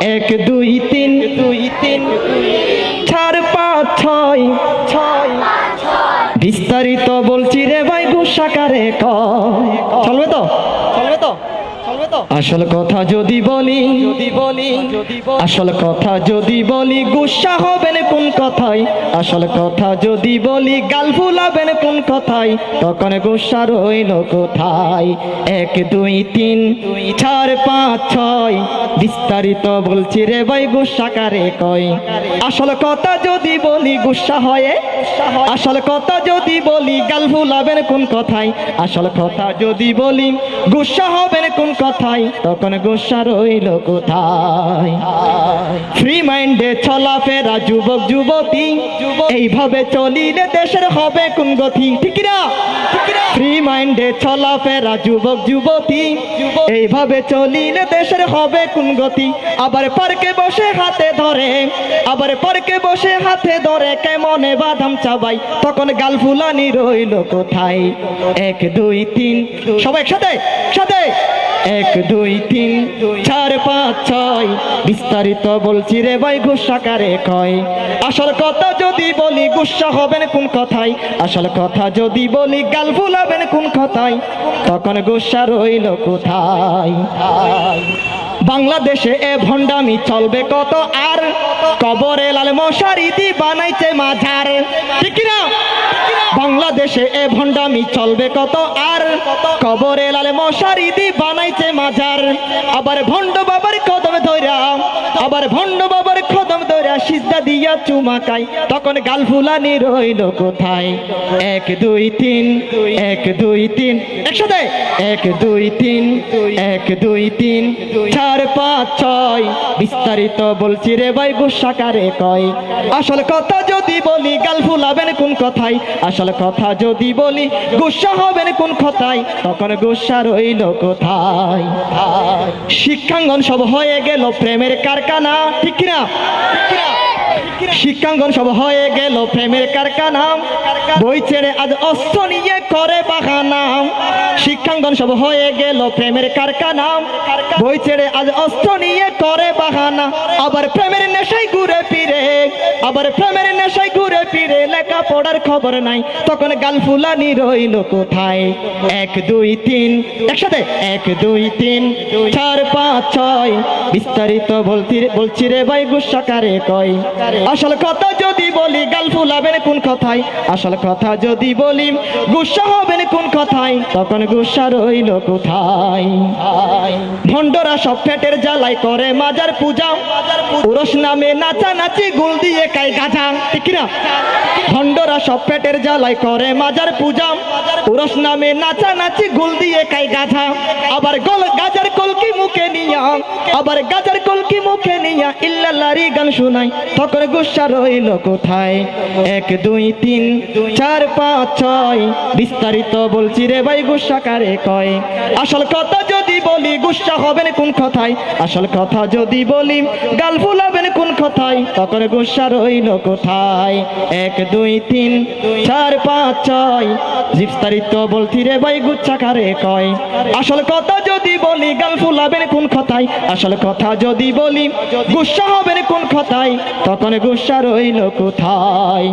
এক দুই তিন। দুই তিন চার পাঁচ ছয়। ছয় বিস্তারিত বলছি রে ভাই গুসাকারে ক চলবে তো? চলবে তো? আসল কথা যদি বলি যদি বলি আসল কথা যদি বলি গুসা হবেন কোন কথায়? আসল কথা যদি বলি গাল ফুলাবেন কোন কথায়? তখন গুসা রইল কোথায়? এক দুই তিন। দুই চার পাঁচ ছয়। বিস্তারিত বলছি রে ভাই, গুসা গুসাকারে কয়? আসল কথা যদি বলি, গুসা হয়? আসল কথা যদি বলি, গাল ফুলাবেন কোন কথায়? আসল কথা যদি বলি, গুসা হবেন কোন কথায়? তখন গুসা রইল কোথায়? ফ্রি মাইন্ডে চলাফেরা যুবক, যুবতী, এইভাবে চলিলে দেশের হবে কোন গতি? ঠিক না ফ্রি মাইন্ডে চলাফেরা যুবক, যুবতী, এইভাবে চলিলে দেশের হবে কোন গতি। আবার পার্কে বসে হাতে ধরে, আবার পার্কে বসে হাতে ধরে কেমনে বাদাম চাবাই? তখন গাল ফুলানি রইল কোথায়? এক, দুই, তিন। সবাই একসাথে সাথে এক, দুই, তিন, চার, পাঁচ, ছয়। বিস্তারিত বলছি রে ভাই গুসাকারে কয় আসল কথা যদি বলি, গুসা হবেন কোন কথায়? আসল কথা যদি বলি, গাল ফুলাবেন কোন কথায়? তখন গুসা রইল কোথায়? বাংলাদেশে এ ভণ্ডামি চলবে কত আর? কবরে লাল মশারি দি বানাইছে মাঝার। ঠিক না বাংলাদেশে এ ভণ্ডামি চলবে কত আর? কবরে লাল মশারি দি বানাইছে মাঝার। আবার ভণ্ড বাবার কদমে ধইরা, আবার ভণ্ড বাবার সিজদা দিয়া চুমাকাই তখন গাল ফুলানি রইল কোথায়? এক, দুই, তিন, এক, দুই, তিন। একসাথে? এক, দুই, তিন, এক, দুই, তিন। চার, পাঁচ, ছয়। বিস্তারিত বলছি রে ভাই গুসাকারে কয়? আসল কথা যদি বলি, গাল ফুলাবেন কোন কথায়? আসল কথা যদি বলি, গুসা হবেন কোন কথায়? তখন গুসা রইল কোথায়? শিক্ষাঙ্গন সব হয়ে গেল প্রেমের কারখানা। ঠিক না শিক্ষাঙ্গন সব হয়ে গেল প্রেমের কারখানাম। বই ছেড়ে আজ অস্ত্র নিয়ে করে বাহানা শিক্ষাঙ্গন সব হয়ে গেল প্রেমের কারখানাম। বই ছেড়ে আজ অস্ত্র নিয়ে করে বাহানা। আবার প্রেমের নেশাই ঘুরে ফিরে। আবার প্রেমের নেশায় ঘুরে ফিরে লেখা পড়ার খবর নাই। তখন গাল ফুলানি রইল কোথায়? এক, দুই, তিন। একসাথে? এক, দুই, তিন। চার, পাঁচ, ছয়। বিস্তারিত বলতি বলছি রে ভাই গুসাকারে কয়? আসল কথা যদি বলি, গাল ফুলাবেন কোন কথায়? আসল কথা যদি বলি, গুসা হবেন কোন কথায়? তখন গুসা রইল কোথায়? ভণ্ডরা সব পেটের জ্বালাই করে মাজার পূজা। পুরুষ নামে নাচা নাচি গুল দিয়ে কাই গাজা ভণ্ডরা সব পেটের জ্বালাই করে মাজার পূজা। নামে নাচা নাচি গুল দিয়ে গাধা আবার গাজার কলকি মুখে নিয়া, আবার গাজার কলকি মুখে নিয়া ইল্লাল্লাহরি গান তখন গুসা রইল কোথায়? এক, দুই, তিন, চার, পাঁচ, ছয়। বিস্তারিত বলছি রে ভাই, গুসা কারে কয়? আসল কথা যদি বলি, গুসা হবেন কোন কথায়? আসল কথা যদি বলি, গাল ফুলাবেন কোন কথায়? তখন গুসা রইল কোথায়? এক, দুই, তিন, চার, পাঁচ, ছয়। বিস্তারিত বলছি রে ভাই গুচ্ছা কারে কয়। আসল কথা যদি বলি, গাল ফুলাবেন কোন কথায়? আসল কথা যদি বলি, গুসা হবেন কোন কথায়? তখন গুসা রইল কোথায়?